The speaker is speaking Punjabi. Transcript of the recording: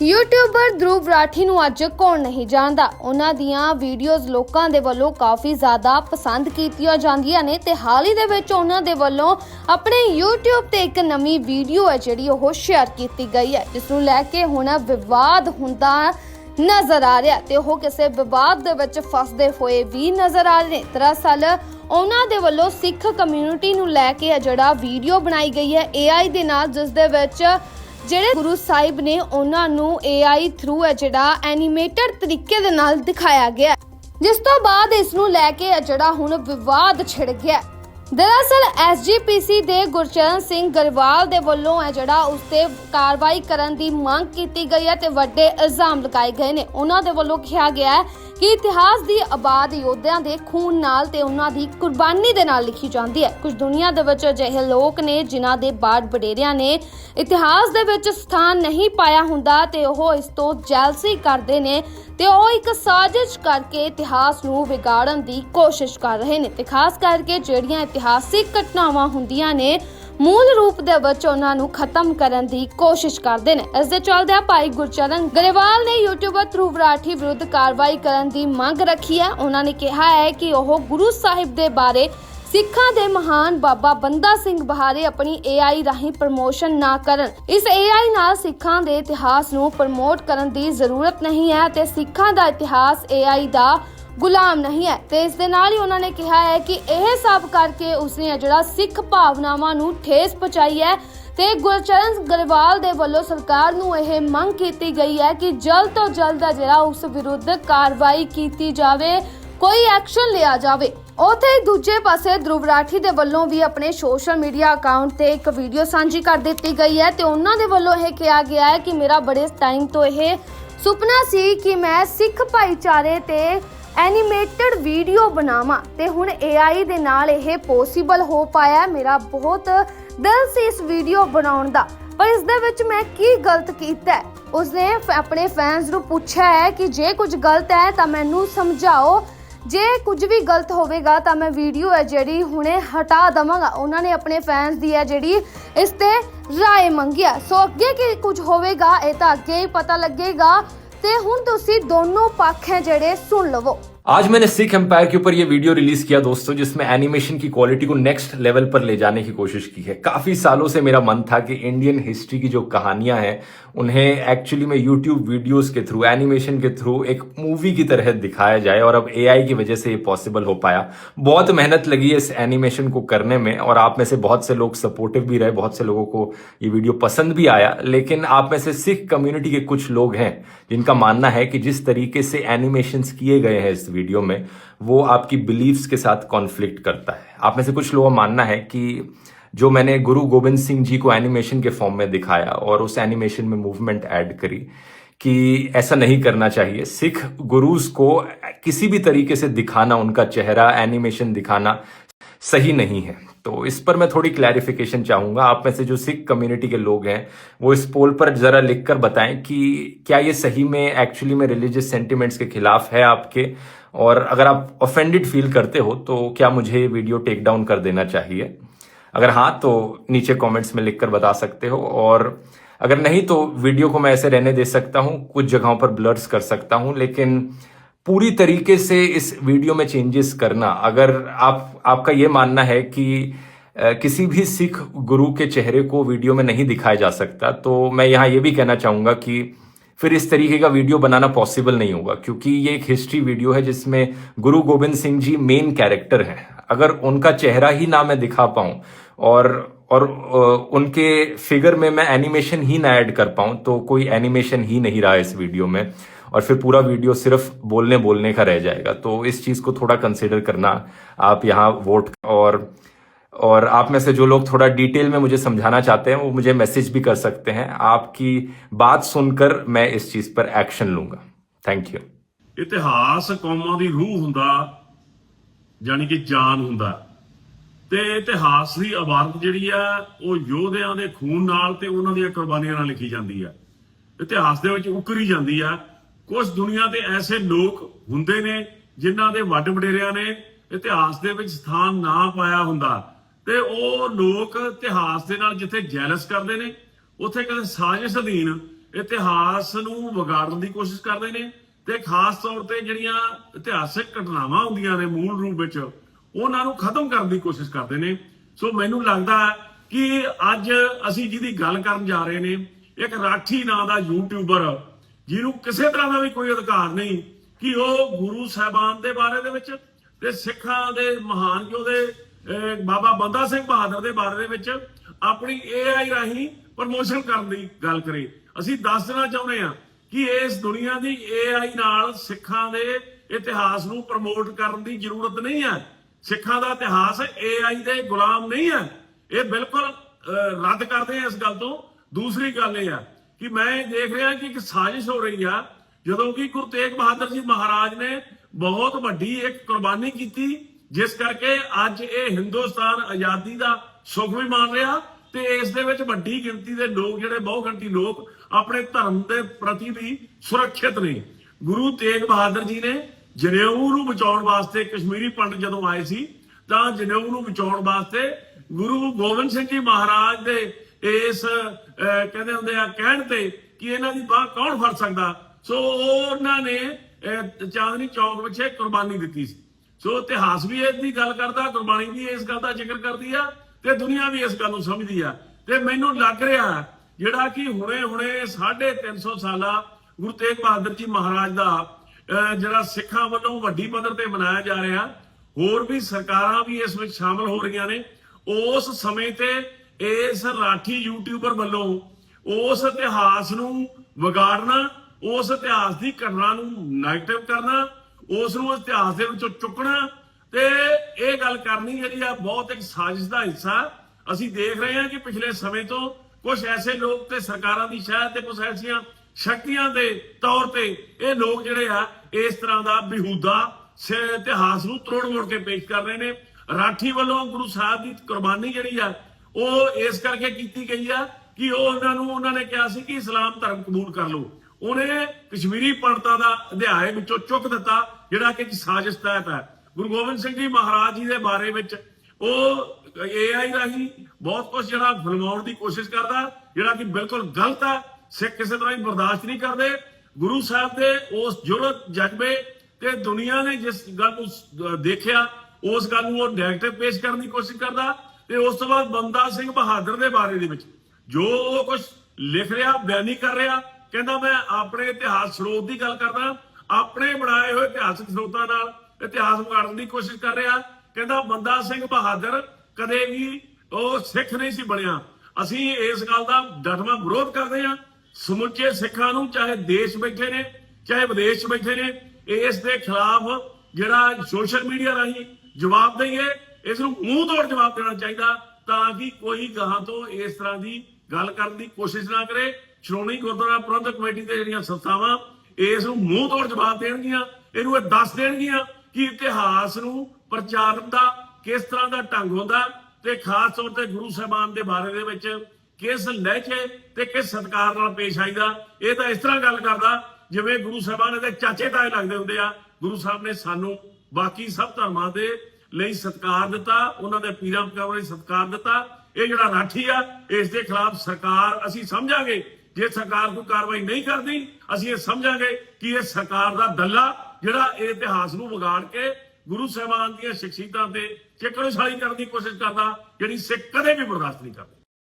ਯੂਟਿਊਬਰ ਧਰੁਵ ਰਾਠੀ ਨੂੰ ਅੱਜ ਕੌਣ ਨਹੀਂ ਜਾਣਦਾ? ਉਹਨਾਂ ਦੀਆਂ ਵੀਡੀਓਜ਼ ਲੋਕਾਂ ਦੇ ਵੱਲੋਂ ਕਾਫੀ ਜ਼ਿਆਦਾ ਪਸੰਦ ਕੀਤੀਆਂ ਜਾਂਦੀਆਂ ਨੇ ਤੇ ਹਾਲ ਹੀ ਦੇ ਵਿੱਚ ਉਹਨਾਂ ਦੇ ਵੱਲੋਂ ਆਪਣੇ YouTube ਤੇ ਇੱਕ ਨਵੀਂ ਵੀਡੀਓ ਹੈ ਜਿਹੜੀ ਉਹ ਸ਼ੇਅਰ ਕੀਤੀ ਗਈ ਹੈ। ਜਿਸ ਨੂੰ ਲੈ ਕੇ ਹੁਣ ਵਿਵਾਦ ਹੁੰਦਾ ਨਜ਼ਰ ਆ ਰਿਹਾ ਤੇ ਉਹ ਕਿਸੇ ਵਿਵਾਦ ਦੇ ਵਿੱਚ ਫਸਦੇ ਹੋਏ ਵੀ ਨਜ਼ਰ ਆ ਰਹੇ ਨੇ। ਦਰਅਸਲ ਉਹਨਾਂ ਦੇ ਵੱਲੋਂ ਸਿੱਖ ਕਮਿਊਨਿਟੀ ਨੂੰ ਲੈ ਕੇ ਜਿਹੜਾ ਵੀਡੀਓ ਬਣਾਈ ਗਈ ਹੈ AI ਦੇ ਨਾਲ ਜਿਸ ਦੇ ਵਿੱਚ ਜਿਹੜੇ ਗੁਰੂ ਸਾਹਿਬ ਨੇ ਉਹਨਾਂ ਨੂੰ AI ਥਰੂ ਹੈ ਜਿਹੜਾ ਐਨੀਮੇਟਡ ਤਰੀਕੇ ਦੇ ਨਾਲ ਦਿਖਾਇਆ ਗਿਆ ਜਿਸ ਤੋਂ ਬਾਅਦ ਇਸ ਨੂੰ ਲੈ ਕੇ ਇਹ ਜਿਹੜਾ ਹੁਣ ਵਿਵਾਦ ਛਿੜ ਗਿਆ ਹੈ। ਦਰਅਸਲ ਐਸਜੀਪੀਸੀ ਦੇ ਗੁਰਚਰਨ ਸਿੰਘ ਗਰਵਾਲ ਦੇ ਵੱਲੋਂ ਹੈ ਜਿਹੜਾ ਉਸ ਤੇ ਕਾਰਵਾਈ ਕਰਨ ਦੀ ਮੰਗ ਕੀਤੀ ਗਈ ਹੈ ਤੇ ਵੱਡੇ ਇਲਜ਼ਾਮ ਲਗਾਏ ਗਏ ਨੇ ਉਹਨਾਂ ਦੇ ਵੱਲੋਂ ਕਿਹਾ ਗਿਆ ਹੈ ਕਿ ਇਤਿਹਾਸ ਦੀ ਆਬਾਦ ਯੋਧਿਆਂ ਦੇ ਖੂਨ ਨਾਲ ਤੇ ਉਹਨਾਂ ਦੀ ਕੁਰਬਾਨੀ ਦੇ ਨਾਲ ਲਿਖੀ ਜਾਂਦੀ ਹੈ। ਕੁਝ ਦੁਨੀਆ ਦੇ ਵਿੱਚ ਅਜਿਹੇ ਲੋਕ ਨੇ ਜਿਨ੍ਹਾਂ ਦੇ ਬਾੜ ਵਡੇਰਿਆਂ ਨੇ ਇਤਿਹਾਸ ਦੇ ਵਿੱਚ ਸਥਾਨ ਨਹੀਂ ਪਾਇਆ ਹੁੰਦਾ ਤੇ ਉਹ ਇਸ ਤੋਂ ਜੈਲਸੀ ਕਰਦੇ ਨੇ ਤੇ ਉਹ ਇੱਕ ਸਾਜ਼ਿਸ਼ ਕਰਕੇ ਇਤਿਹਾਸ ਨੂੰ ਵਿਗਾੜਨ ਦੀ ਕੋਸ਼ਿਸ਼ ਕਰ ਰਹੇ ਨੇ ਤੇ ਖਾਸ ਕਰਕੇ ਜਿਹੜੀਆਂ ਇਤਿਹਾਸਿਕ ਘਟਨਾਵਾਂ ਹੁੰਦੀਆਂ ਨੇ ਮੂਲ ਰੂਪ ਦੇ ਵਿੱਚ ਉਹਨਾਂ ਨੂੰ ਖਤਮ ਕਰਨ ਦੀ ਕੋਸ਼ਿਸ਼ ਕਰਦੇ ਨੇ। ਇਸ ਦੇ ਚੱਲਦਿਆਂ ਭਾਈ ਗੁਰਚਰਨ ਗਰੇਵਾਲ ਨੇ ਯੂਟਿਊਬਰ ਧਰੁਵ ਰਾਠੀ ਵਿਰੁੱਧ ਕਾਰਵਾਈ ਕਰਨ ਦੀ ਮੰਗ ਰੱਖੀ ਹੈ। ਉਹਨਾਂ ਨੇ ਕਿਹਾ ਹੈ ਕਿ ਉਹ ਗੁਰੂ ਸਾਹਿਬ ਦੇ ਬਾਰੇ ਸਿੱਖਾਂ ਦੇ ਮਹਾਨ ਬਾਬਾ ਬੰਦਾ ਸਿੰਘ ਬਹਾਰੇ ਆਪਣੀ AI ਰਾਹੀਂ ਪ੍ਰਮੋਸ਼ਨ ਨਾ ਕਰਨ। ਇਸ AI ਨਾਲ ਸਿੱਖਾਂ ਦੇ ਇਤਿਹਾਸ ਨੂੰ ਪ੍ਰਮੋਟ ਕਰਨ ਦੀ ਜ਼ਰੂਰਤ ਨਹੀਂ ਹੈ ਤੇ ਸਿੱਖਾਂ ਦਾ ਇਤਿਹਾਸ AI ਦਾ ਗੁਲਾਮ ਨਹੀਂ ਹੈ। ਤੇ ਇਸ ਦੇ ਨਾਲ ਹੀ ਉਹਨਾਂ ਨੇ ਕਿਹਾ ਹੈ ਕਿ ਇਹ ਸਭ ਕਰਕੇ ਉਸਨੇ ਜਿਹੜਾ ਸਿੱਖ ਭਾਵਨਾਵਾਂ ਨੂੰ ਠੇਸ ਪਹੁੰਚਾਈ ਹੈ ਤੇ ਗੁਰਚਰਨ ਗਰੇਵਾਲ ਦੇ ਵੱਲੋਂ ਸਰਕਾਰ ਨੂੰ ਇਹ ਮੰਗ ਕੀਤੀ ਗਈ ਹੈ ਕਿ ਜਲਦ ਤੋਂ ਜਲਦ ਜਿਹੜਾ ਉਸ ਵਿਰੁੱਧ ਕਾਰਵਾਈ ਕੀਤੀ ਜਾਵੇ, ਕੋਈ ਐਕਸ਼ਨ ਲਿਆ ਜਾਵੇ। ਉਥੇ ਦੂਜੇ ਪਾਸੇ ਧਰੁਵ ਰਾਠੀ ਦੇ ਵੱਲੋਂ ਵੀ ਆਪਣੇ ਸੋਸ਼ਲ ਮੀਡੀਆ ਅਕਾਊਂਟ ਤੇ ਇੱਕ ਵੀਡੀਓ ਸਾਂਝੀ ਕਰ ਦਿੱਤੀ ਗਈ ਹੈ ਤੇ ਉਹਨਾਂ ਦੇ ਵੱਲੋਂ ਇਹ ਕਿਹਾ ਗਿਆ ਹੈ ਕਿ ਮੇਰਾ ਬੜੇ ਟਾਈਮ ਤੋਂ ਇਹ ਸੁਪਨਾ ਸੀ ਕਿ ਮੈਂ ਸਿੱਖ ਭਾਈਚਾਰੇ ਤੇ ਐਨੀਮੇਟਡ ਵੀਡੀਓ ਬਣਾਵਾਂ ਤੇ ਹੁਣ AI ਦੇ ਨਾਲ ਇਹ ਪੋਸੀਬਲ ਹੋ ਪਾਇਆ ਮੇਰਾ ਬਹੁਤ ਦਿਲ ਸੀ ਇਸ ਵੀਡੀਓ ਬਣਾਉਣ ਦਾ। ਪਰ ਇਸ ਦੇ ਵਿੱਚ ਮੈਂ ਕੀ ਗਲਤ ਕੀਤਾ ਹੈ? ਉਸਨੇ ਆਪਣੇ ਫੈਨਸ ਨੂੰ ਪੁੱਛਿਆ ਹੈ ਕਿ ਜੇ ਕੁਝ ਗਲਤ ਹੈ ਤਾਂ ਮੈਨੂੰ ਸਮਝਾਓ। ਜੇ ਕੁਝ ਵੀ ਗਲਤ ਹੋਵੇਗਾ ਤਾਂ ਮੈਂ ਵੀਡੀਓ ਹੈ ਜਿਹੜੀ ਹੁਣੇ ਹਟਾ ਦਵਾਂਗਾ। ਉਹਨਾਂ ਨੇ ਆਪਣੇ ਫੈਨਸ ਦੀ ਹੈ ਜਿਹੜੀ ਇਸ ਤੇ ਰਾਏ ਮੰਗਿਆ ਸੋ ਅੱਗੇ ਕੀ ਕੁਝ ਹੋਵੇਗਾ ਇਹ ਤਾਂ ਅੱਗੇ ਹੀ ਪਤਾ ਲੱਗੇਗਾ। ਤੇ ਹੁਣ ਤੁਸੀਂ ਦੋਨੋਂ ਪੱਖ ਹੈ ਜਿਹੜੇ ਸੁਣ ਲਵੋ। आज मैंने सिख एम्पायर के ऊपर ये वीडियो रिलीज़ किया दोस्तों, जिसमें एनिमेशन की क्वालिटी को नेक्स्ट लेवल पर ले जाने की कोशिश की है। काफ़ी सालों से मेरा मन था कि इंडियन हिस्ट्री की जो कहानियाँ हैं, उन्हें एक्चुअली में यूट्यूब वीडियोस के थ्रू एनिमेशन के थ्रू एक मूवी की तरह दिखाया जाए और अब एआई की वजह से ये पॉसिबल हो पाया। बहुत मेहनत लगी इस एनिमेशन को करने में और आप में से बहुत से लोग सपोर्टिव भी रहे, बहुत से लोगों को ये वीडियो पसंद भी आया। लेकिन आप में से सिख कम्युनिटी के कुछ लोग हैं, जिनका मानना है कि जिस तरीके से एनिमेशन किए गए हैं इस वीडियो में, वो आपकी बिलीव्स के साथ कॉन्फ्लिक्ट करता है। आप में से कुछ लोगों का मानना है कि जो मैंने गुरु गोविंद सिंह जी को एनिमेशन के फॉर्म में दिखाया और उस एनिमेशन में मूवमेंट ऐड करी कि ऐसा नहीं करना चाहिए। सिख गुरुज को किसी भी तरीके से दिखाना, उनका चेहरा एनिमेशन दिखाना सही नहीं है। तो इस पर मैं थोड़ी क्लैरिफिकेशन चाहूँगा। आप में से जो सिख कम्युनिटी के लोग हैं, वो इस पोल पर जरा लिखकर बताएँ कि क्या ये सही में एक्चुअली में रिलीजियस सेंटिमेंट्स के खिलाफ है आपके? और अगर आप ऑफेंडेड फील करते हो तो क्या मुझे वीडियो टेक डाउन कर देना चाहिए? अगर हाँ तो नीचे कमेंट्स में लिखकर बता सकते हो। और अगर नहीं तो वीडियो को मैं ऐसे रहने दे सकता हूँ, कुछ जगहों पर ब्लर्स कर सकता हूँ। लेकिन पूरी तरीके से इस वीडियो में चेंजेस करना। अगर आप, आपका ये मानना है कि किसी भी सिख गुरु के चेहरे को वीडियो में नहीं दिखाया जा सकता तो मैं यहाँ ये भी कहना चाहूँगा कि फिर इस तरीके का वीडियो बनाना पॉसिबल नहीं होगा, क्योंकि ये एक हिस्ट्री वीडियो है जिसमें गुरु गोविंद सिंह जी मेन कैरेक्टर हैं। अगर उनका चेहरा ही ना मैं दिखा पाऊँ और और उनके फिगर में मैं एनिमेशन ही ना ऐड कर पाऊँ तो कोई एनिमेशन ही नहीं रहा इस वीडियो में। और फिर पूरा वीडियो सिर्फ बोलने बोलने का रह जाएगा तो इस चीज को थोड़ा कंसिडर करना आप यहाँ वोट और और आप में से जो लोग थोड़ा डिटेल में मुझे समझाना चाहते हैं वो मुझे मैसेज भी कर सकते हैं आपकी बात सुनकर मैं इस चीज पर एक्शन लूंगा थैंक यू ਇਤਿਹਾਸ ਕੌਮਾਂ ਦੀ ਰੂਹ ਹੁੰਦਾ ਜਾਨੀ ਕਿ ਜਾਨ ਹੁੰਦਾ ਤੇ ਇਤਿਹਾਸ ਦੀ ਇਬਾਰਤ ਜਿਹੜੀ ਆ ਉਹ ਯੋਧਿਆਂ ਦੇ ਖੂਨ ਨਾਲ ਤੇ ਉਹਨਾਂ ਦੀਆਂ ਕੁਰਬਾਨੀਆਂ ਨਾਲ ਲਿਖੀ ਜਾਂਦੀ ਆ ਇਤਿਹਾਸ ਦੇ ਵਿੱਚ ਉਕਰੀ ਜਾਂਦੀ ਆ ਕੁਝ ਦੁਨੀਆ ਦੇ ਐਸੇ ਲੋਕ ਹੁੰਦੇ ਨੇ ਜਿਨ੍ਹਾਂ ਦੇ ਵੱਡ ਵਡੇਰਿਆਂ ਨੇ ਇਤਿਹਾਸ ਦੇ ਵਿੱਚ ਸਥਾਨ ਨਾ ਪਾਇਆ ਹੁੰਦਾ। ਤੇ ਉਹ ਲੋਕ ਇਤਿਹਾਸ ਦੇ ਨਾਲ ਜਿੱਥੇ ਜੈਲਸ ਕਰਦੇ ਨੇ, ਉੱਥੇ ਕਿਸੇ ਸਾਜ਼ਿਸ਼ ਅਧੀਨ ਇਤਿਹਾਸ ਨੂੰ ਵਿਗਾੜਨ ਦੀ ਕੋਸ਼ਿਸ਼ ਕਰਦੇ ਨੇ ਤੇ ਖਾਸ ਤੌਰ ਤੇ ਜਿਹੜੀਆਂ ਇਤਿਹਾਸਿਕ ਘਟਨਾਵਾਂ ਹੁੰਦੀਆਂ ਨੇ ਮੂਲ ਰੂਪ ਵਿੱਚ, ਉਹਨਾਂ ਨੂੰ ਖਤਮ ਕਰਨ ਦੀ ਕੋਸ਼ਿਸ਼ ਕਰਦੇ ਨੇ। ਸੋ ਮੈਨੂੰ ਲੱਗਦਾ ਕਿ ਅੱਜ ਅਸੀਂ ਜਿਹਦੀ ਗੱਲ ਕਰਨ ਜਾ ਰਹੇ ਨੇ, ਇੱਕ ਰਾਠੀ ਨਾਂ ਦਾ ਯੂਟਿਊਬਰ ਜਿਹਨੂੰ ਕਿਸੇ ਤਰ੍ਹਾਂ ਦਾ ਵੀ ਕੋਈ ਅਧਿਕਾਰ ਨਹੀਂ ਕਿ ਉਹ ਗੁਰੂ ਸਾਹਿਬਾਨ ਦੇ ਬਾਰੇ ਦੇ ਵਿੱਚ ਤੇ ਸਿੱਖਾਂ ਦੇ ਮਹਾਨ ਯੋਧੇ ਬਾਬਾ ਬੰਦਾ ਸਿੰਘ ਬਹਾਦਰ ਦੇ ਬਾਰੇ ਦੇ ਵਿੱਚ ਆਪਣੀ AI ਰਾਹੀਂ ਪ੍ਰਮੋਸ਼ਨ ਕਰਨ ਦੀ ਗੱਲ ਕਰੇ। ਅਸੀਂ ਦੱਸ ਦੇਣਾ ਚਾਹੁੰਦੇ ਹਾਂ ਕਿ ਇਸ ਦੁਨੀਆ ਦੀ AI ਨਾਲ ਸਿੱਖਾਂ ਦੇ ਇਤਿਹਾਸ ਨੂੰ ਪ੍ਰਮੋਟ ਕਰਨ ਦੀ ਜ਼ਰੂਰਤ ਨਹੀਂ ਹੈ। ਸਿੱਖਾਂ ਦਾ ਇਤਿਹਾਸ AI ਦੇ ਗੁਲਾਮ ਨਹੀਂ ਹੈ। ਇਹ ਬਿਲਕੁਲ ਅਹ, ਰੱਦ ਕਰਦੇ ਆ ਇਸ ਗੱਲ ਤੋਂ। ਦੂਸਰੀ ਗੱਲ ਇਹ ਆ ਕਿ ਮੈਂ ਇਹ ਦੇਖ ਰਿਹਾ ਕਿ ਇੱਕ ਸਾਜ਼ਿਸ਼ ਹੋ ਰਹੀ ਆ, ਜਦੋਂ ਕਿ ਗੁਰੂ ਤੇਗ ਬਹਾਦਰ ਜੀ ਮਹਾਰਾਜ ਨੇ ਬਹੁਤ ਵੱਡੀ ਇੱਕ ਕੁਰਬਾਨੀ ਕੀਤੀ, ਜਿਸ ਕਰਕੇ ਅੱਜ ਇਹ ਹਿੰਦੁਸਤਾਨ ਆਜ਼ਾਦੀ ਦਾ ਸੁੱਖ ਵੀ ਮਾਣ ਰਿਹਾ ਤੇ ਇਸ ਦੇ ਵਿੱਚ ਵੱਡੀ ਗਿਣਤੀ ਦੇ ਲੋਕ ਜਿਹੜੇ ਬਹੁ ਗਿਣਤੀ ਲੋਕ ਆਪਣੇ ਧਰਮ ਦੇ ਪ੍ਰਤੀ ਵੀ ਸੁਰੱਖਿਅਤ ਨੇ। ਗੁਰੂ ਤੇਗ ਬਹਾਦਰ ਜੀ ਨੇ ਜਨੇਊ ਨੂੰ ਬਚਾਉਣ ਵਾਸਤੇ ਕਸ਼ਮੀਰੀ ਪੰਡਤ ਜਦੋਂ ਆਏ ਸੀ, ਤਾਂ ਜਨੇਊ ਨੂੰ ਬਚਾਉਣ ਵਾਸਤੇ ਗੁਰੂ ਗੋਬਿੰਦ ਸਿੰਘ ਜੀ ਮਹਾਰਾਜ ਦੇ ਇਸ ਕਹਿੰਦੇ ਹੁੰਦੇ ਆ ਕਹਿਣ ਤੇ ਕਿ ਇਹਨਾਂ ਦੀ ਬਾਹ ਕੌਣ ਫੜ ਸਕਦਾ? ਸੋ ਉਹਨਾਂ ਨੇ ਚਾਂਦਨੀ ਚੌਕ ਵਿੱਚ ਕੁਰਬਾਨੀ ਦਿੱਤੀ ਸੀ। ਸੋ ਇਤਿਹਾਸ ਵੀ ਇਸ ਦੀ ਗੱਲ ਕਰਦਾ ਕੁਰਬਾਨੀ ਵੀ ਇਸ ਗੱਲ ਦਾ ਜ਼ਿਕਰ ਕਰਦੀ ਆ ਤੇ ਦੁਨੀਆ ਵੀ ਇਸ ਗੱਲ ਨੂੰ ਸਮਝਦੀ ਆ। ਤੇ ਮੈਨੂੰ ਲੱਗ ਰਿਹਾ ਜਿਹੜਾ ਕਿ ਹੁਣੇ ਹੁਣੇ 350 ਸਾਲਾ ਗੁਰੂ ਤੇਗ ਬਹਾਦਰ ਜੀ ਮਹਾਰਾਜ ਦਾ ਅਹ, ਜਿਹੜਾ ਸਿੱਖਾਂ ਵੱਲੋਂ ਵੱਡੀ ਪੱਧਰ ਤੇ ਮਨਾਇਆ ਜਾ ਰਿਹਾ ਹੋਰ ਵੀ ਸਰਕਾਰਾਂ ਵੀ ਇਸ ਵਿੱਚ ਸ਼ਾਮਲ ਹੋ ਰਹੀਆਂ ਨੇ। ਉਸ ਸਮੇਂ ਤੇ ਇਸ ਰਾਠੀ ਯੂਟਿਊਬਰ ਵੱਲੋਂ ਉਸ ਇਤਿਹਾਸ ਨੂੰ ਵਿਗਾੜਨਾ, ਉਸ ਇਤਿਹਾਸ ਦੀ ਘਟਨਾ ਨੂੰ ਨੈਗੇਟਿਵ ਕਰਨਾ, ਉਸ ਨੂੰ ਇਤਿਹਾਸ ਦੇ ਵਿੱਚੋਂ ਚੁੱਕਣਾ ਤੇ ਇਹ ਗੱਲ ਕਰਨੀ ਜਿਹੜੀ ਆ ਬਹੁਤ ਇੱਕ ਸਾਜ਼ਿਸ਼ ਦਾ ਹਿੱਸਾ। ਅਸੀਂ ਦੇਖ ਰਹੇ ਹਾਂ ਕਿ ਪਿਛਲੇ ਸਮੇਂ ਤੋਂ ਕੁਝ ਐਸੇ ਲੋਕ ਤੇ ਸਰਕਾਰਾਂ ਦੀ ਸ਼ਾਇਦ ਤੇ ਕੁਝ ਐਸੀਆਂ ਸ਼ਕਤੀਆਂ ਦੇ ਤੌਰ ਤੇ ਇਹ ਲੋਕ ਜਿਹੜੇ ਆ, ਇਸ ਤਰ੍ਹਾਂ ਦਾ ਬਿਹੂਦਾ ਇਤਿਹਾਸ ਨੂੰ ਤਰੋੜ ਮੋੜ ਕੇ ਪੇਸ਼ ਕਰ ਰਹੇ ਨੇ। ਰਾਠੀ ਵੱਲੋਂ ਗੁਰੂ ਸਾਹਿਬ ਦੀ ਕੁਰਬਾਨੀ ਜਿਹੜੀ ਆ ਉਹ ਇਸ ਕਰਕੇ ਕੀਤੀ ਗਈ ਆ ਕਿ ਉਹ ਉਹਨਾਂ ਨੂੰ, ਉਹਨਾਂ ਨੇ ਕਿਹਾ ਸੀ ਕਿ ਇਸਲਾਮ ਧਰਮ ਕਬੂਲ ਕਰ ਲਓ। ਉਹਨੇ ਕਸ਼ਮੀਰੀ ਪੰਡਤਾਂ ਦਾ ਅਧਿਆਏ ਵਿੱਚੋਂ ਚੁੱਕ ਦਿੱਤਾ, ਜਿਹੜਾ ਕਿ ਇੱਕ ਸਾਜ਼ਿਸ਼ ਤਹਿਤ ਹੈ। ਗੁਰੂ ਗੋਬਿੰਦ ਸਿੰਘ ਜੀ ਮਹਾਰਾਜ ਜੀ ਦੇ ਬਾਰੇ ਵਿੱਚ ਉਹ ਏਆਈ ਰਾਹੀਂ ਬਹੁਤ ਕੁਝ ਜਿਹੜਾ ਫਿਲਮਾਉਣ ਦੀ ਕੋਸ਼ਿਸ਼ ਕਰਦਾ, ਜਿਹੜਾ ਕਿ ਬਿਲਕੁਲ ਗਲਤ ਹੈ, ਸਿੱਖ ਕਿਸੇ ਤਰ੍ਹਾਂ ਹੀ ਬਰਦਾਸ਼ਤ ਨਹੀਂ ਕਰਦੇ। ਗੁਰੂ ਸਾਹਿਬ ਦੇ ਉਸ ਜੁਰਤ, ਜਜ਼ਬੇ ਤੇ ਦੁਨੀਆ ਨੇ ਜਿਸ ਗੱਲ ਨੂੰ ਦੇਖਿਆ, ਉਸ ਗੱਲ ਨੂੰ ਉਹ ਨੈਗੇਟਿਵ ਪੇਸ਼ ਕਰਨ ਦੀ ਕੋਸ਼ਿਸ਼ ਕਰਦਾ। ਤੇ ਉਸ ਤੋਂ ਬਾਅਦ ਬੰਦਾ ਸਿੰਘ ਬਹਾਦਰ ਦੇ ਬਾਰੇ ਦੇ ਵਿੱਚ ਜੋ ਉਹ ਕੁਝ ਲਿਖ ਰਿਹਾ, ਬਿਆਨੀ ਕਰ ਰਿਹਾ, ਕਹਿੰਦਾ ਮੈਂ ਆਪਣੇ ਇਤਿਹਾਸ ਸਰੋਤ ਦੀ ਗੱਲ ਕਰਦਾ, ਆਪਣੇ ਬਣਾਏ ਹੋਏ ਇਤਿਹਾਸਕ ਸਰੋਤਾਂ ਨਾਲ ਇਤਿਹਾਸ ਵਿਗਾੜਨ ਦੀ ਕੋਸ਼ਿਸ਼ ਕਰ ਰਿਹਾ। ਕਹਿੰਦਾ ਬੰਦਾ ਸਿੰਘ ਬਹਾਦਰ ਕਦੇ ਵੀ ਉਹ ਸਿੱਖ ਨਹੀਂ ਸੀ ਬਣਿਆ। ਅਸੀਂ ਇਸ ਗੱਲ ਦਾ ਡਟਵਾ ਵਿਰੋਧ ਕਰਦੇ ਹਾਂ। ਸਮੁੱਚੇ ਸਿੱਖਾਂ ਨੂੰ ਚਾਹੇ ਦੇਸ਼ ਬੈਠੇ ਨੇ, ਚਾਹੇ ਵਿਦੇਸ਼ ਬੈਠੇ ਨੇ ਇਸ ਦੇ ਖਿਲਾਫ ਜਿਹੜਾ ਸੋਸ਼ਲ ਮੀਡੀਆ ਰਾਹੀਂ ਜਵਾਬ ਦਈਏ ਇਸ ਨੂੰ ਮੂੰਹ ਤੋੜ ਜਵਾਬ ਦੇਣਾ ਚਾਹੀਦਾ ਤਾਂ ਕਿ ਕੋਈ ਗਾਹਾਂ ਤੋਂ ਇਸ ਤਰ੍ਹਾਂ ਦੀ ਗੱਲ ਕਰਨ ਦੀ ਕੋਸ਼ਿਸ਼ ਨਾ ਕਰੇ। ਸ਼੍ਰੋਮਣੀ ਗੁਰਦੁਆਰਾ ਪ੍ਰਬੰਧਕ ਕਮੇਟੀ ਦੇ ਜਿਹੜੀਆਂ ਸੰਸਥਾਵਾਂ, ਇਸ ਨੂੰ ਮੂੰਹ ਤੋੜ ਜਵਾਬ ਦੇਣਗੀਆਂ, ਇਹਨੂੰ ਇਹ ਦੱਸ ਦੇਣਗੀਆਂ ਕਿ ਇਤਿਹਾਸ ਨੂੰ ਪ੍ਰਚਾਰਨ ਦਾ ਕਿਸ ਤਰ੍ਹਾਂ ਦਾ ਢੰਗ ਹੁੰਦਾ ਤੇ ਖਾਸ ਤੌਰ ਤੇ ਗੁਰੂ ਸਾਹਿਬਾਨ ਦੇ ਬਾਰੇ ਦੇ ਵਿੱਚ ਕਿਸ ਲਹਿਜੇ ਤੇ ਕਿਸ ਸਤਕਾਰ ਨਾਲ ਪੇਸ਼ ਆਈਦਾ, ਇਹ ਤਾਂ ਇਸ ਤਰ੍ਹਾਂ ਗੱਲ ਕਰਦਾ ਜਿਵੇਂ ਗੁਰੂ ਸਾਹਿਬਾਨ ਦੇ ਚਾਚੇ ਤਾਏ ਲੱਗਦੇ ਹੁੰਦੇ ਆ। ਗੁਰੂ ਸਾਹਿਬ ਨੇ ਸਾਨੂੰ ਬਾਕੀ ਸਭ ਧਰਮਾਂ ਦੇ ਲਈ ਸਤਕਾਰ ਦਿੱਤਾ, ਉਹਨਾਂ ਦੇ ਪੀਰਾਂ ਪਕਾਵਾਂ ਲਈ ਸਤਕਾਰ ਦਿੱਤਾ। ਇਹ ਜਿਹੜਾ ਰਾਠੀ ਆ, ਇਸ ਦੇ ਖਿਲਾਫ ਸਰਕਾਰ, ਅਸੀਂ ਸਮਝਾਂਗੇ, ਜੇ ਸਰਕਾਰ ਕੋਈ ਕਾਰਵਾਈ ਨਹੀਂ ਕਰਦੀ, ਅਸੀਂ ਇਹ ਸਮਝਾਂਗੇ ਕਿ ਇਹ ਸਰਕਾਰ ਦਾ ਦੱਲਾ ਜਿਹੜਾ ਇਹ ਇਤਿਹਾਸ ਨੂੰ ਵਿਗਾੜ ਕੇ ਗੁਰੂ ਸਾਹਿਬਾਨ ਦੀਆਂ ਸ਼ਖਸੀਅਤਾਂ ਤੇ ਚਿਕੜਸਾਈ ਕਰਨ ਦੀ ਕੋਸ਼ਿਸ਼ ਕਰਦਾ, ਜਿਹੜੀ ਸਿੱਖ ਕਦੇ ਵੀ ਬਰਦਾਸ਼ਤ ਨਹੀਂ ਕਰਦੇ।